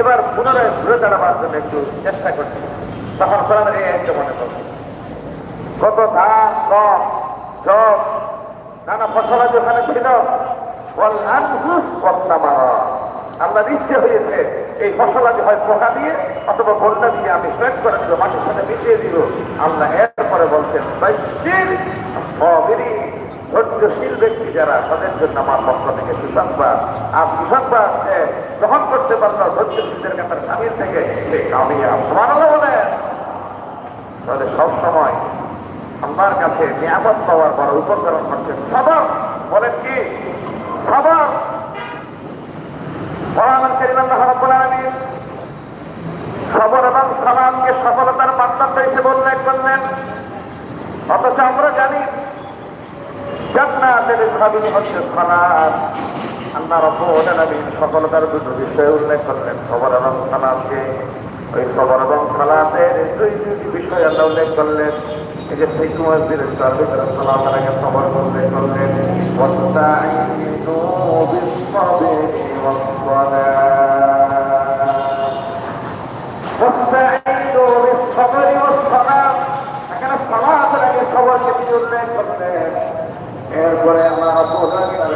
এবার পুনরায় ঘুরে দাঁড়াবার জন্য একটু চেষ্টা করছি। তখন কোরআন এই একটা মনে করছে কত ধান, গম, জব, নানা ফসলাদি ওখানে ছিল। আল্লাহর ইচ্ছে হয়েছে এই ফসলাদি হয় পোকা দিয়ে অথবা বন্যা দিয়ে আমি ফ্রেট করে দিব মাটির সাথে মিশিয়ে দিব। আল্লাহ এরপরে বলছেন ধৈর্যশীল ব্যক্তি যারা, তাদের জন্য আমার পক্ষ থেকে সুসংবাদ। আর সুসংবাদ গ্রহণ করতে পারল ধৈর্যশীলদের কাছে স্বামীর থেকে, সে কামিয়াব সমান বলেন তাহলে সবসময় আল্লাহর কাছে নিয়ামত পাওয়ার বড় উপকরণ হচ্ছে সবর। বলেন কি? সবর। সবর এবং সালামকে সফলতার মাধ্যমে হিসেবে উল্লেখ করলেন। অথচ আমরা জানি জান্নাতের সাবিল হচ্ছে সালাম আল্লাহ রাব্বুল আলামিন সফলতার উল্লেখ করলেন। সবর এবং সালামকে ওই সবর এবং সালাতের বিষয় আল্লাহ উল্লেখ করলেন। এই যে সেই মসজিদ তার ভিতরে সবর উল্লেখ করলেন।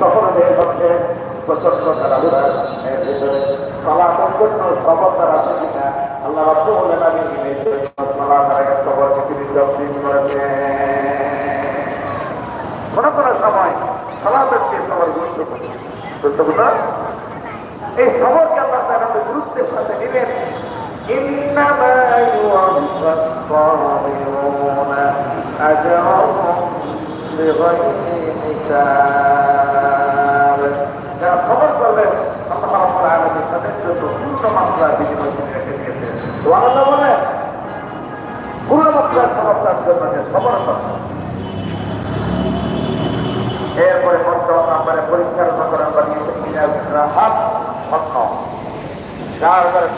তখন হয়ে হচ্ছে প্রচন্ড তারা এর ভিতরে সলাপের জন্য সবতার আছে কিনা আল্লাহ রব্বু বলেন আমি সলা তারা সবর পৃথিবীর তসলিম করেছেন কোনো কোনো সময় সলাপের চেয়ে সবার গুরুত্বপূর্ণ গুরুত্বপূর্ণ এই সবরকে আল্লাহ তারা গুরুত্বের সাথে নিলেন إنما يوفى الصابرون أجرهم بغير حساب যারা খবর করলেন আল্লাহ রাব্বুল আলামিন তাদের জন্য পূর্ণ মাত্রার বিনিময় তিনি রেখে দিয়েছেন সুবহানাল্লাহ বলেন পূর্ণ মাত্রার খবরটার জন্য যে খবর করলেন এরপরে পঞ্চম নম্বরে পরীক্ষার উপকরণ বানিয়েছে হাত স্বপ্ন যার ঘরে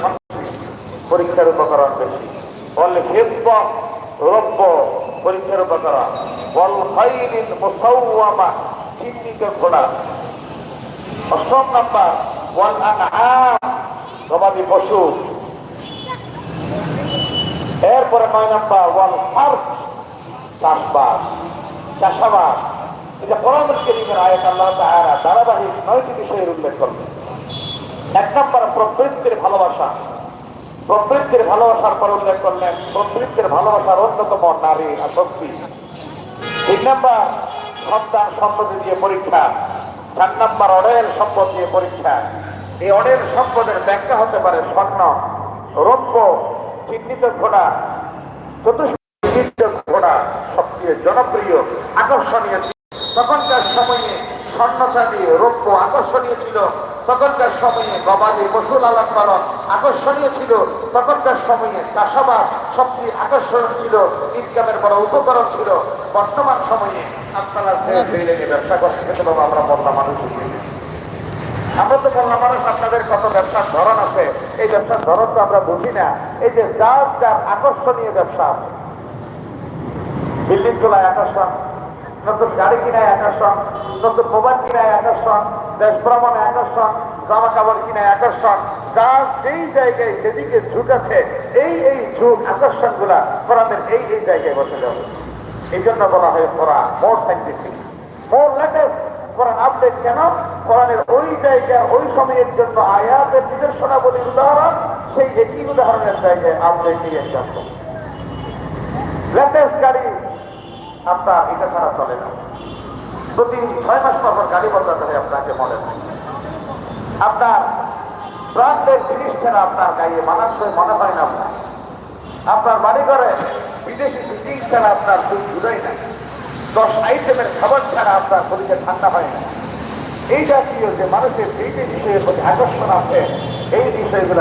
পরীক্ষার উপকরণ বেশি বল হেব্ব রব্য পরীক্ষার উপকরণ বল হাইলিন মুসাউমা চিহ্নিত ঘোড়া। অষ্টম নাম্বার বল আনআম, গবাদি পশু। এরপরে নয় নাম্বার, ওয়াল হার্ফ চাষবাস। চাষাবাদ। এটা কোরআন কেরিমের আয়াত আল্লাহ ধারাবাহিক নয়টি বিষয়ের উল্লেখ করবে এক নম্বর প্রবৃত্তির ভালোবাসা। প্রবৃত্তির ভালোবাসার পর উল্লেখ করলেন প্রবৃত্তির ভালোবাসার অন্যতম নারী আসক্তি তিন নম্বর, সন্তান সম্পত্তি দিয়ে পরীক্ষা। চার নাম্বার, অডেল সম্পদ দিয়ে পরীক্ষা। এই অডেল সম্পদের ব্যাখ্যা হতে পারে স্বর্ণ, রৌপ্য, চিহ্নিত ঘোড়া চতুর্থ ঘোড়া, সবচেয়ে জনপ্রিয়, আকর্ষণীয় ছিল। তখনকার সময়ে স্বর্ণ চাঁদি রৌপ্য আকর্ষণীয় ছিল। তখনকার সময়ে গবাদি পশু লালন পালন আকর্ষণীয় ছিল। তখনকার সময়ে চাষাবাদ সবচেয়ে আকর্ষণীয় ছিল। ইনকামের বড় উপকরণ ছিল। বর্তমান সময়ে আপনারা ব্যবসা করতে আমরা বললাম মানুষ আমরা তো বললাম, মানুষ, আপনাদের কত ব্যবসার ধরন আছে? এই ব্যবসার ধরন তো আমরা বুঝি না। এই যে যার যার আকর্ষণীয় ব্যবসা আছে। বিল্ডিং তোলায় আকর্ষণ নতুন গাড়ি কিনায় আকর্ষণ নতুন মোবাইল কিনায় আকর্ষণ দেশ ভ্রমণে আকর্ষণ জামা কাপড় কিনায় আকর্ষণ যার যেই জায়গায় যেদিকে ঝুঁক আছে, এই এই ঝুঁক আকর্ষণগুলা কোরআনের এই এই জায়গায় বসে যাবে এই জন্য বলা হয় Quran more scientific more latest Quran update কেন? কোরআনের ওই জায়গা, ওই সময়ের জন্য আয়াতের নিদর্শনা বলি উদাহরণ, সেই একই উদাহরণের জায়গায় আপডেট নিয়ে যাচ্ছ লেটেস্ট গাড়ি আপনার এটা ছাড়া চলে না। প্রতি ছয় মাস পর গাড়ি বদলাতে আপনাকে মনে আপনার ব্রান্ডের জিনিস ছাড়া আপনার গায়ে মানানসই মনে হয় না। আপনার আপনার বাড়ি ঘরে বিদেশি ফিটিং ছাড়া আপনার দুধ জুড়াই না। দশ আইটেমের খাবার ছাড়া আপনার শরীরে ঠান্ডা হয় না। এই জাতীয় যে মানুষের যেই যে বিষয়ের প্রতি আকর্ষণ আছে, এই বিষয়গুলো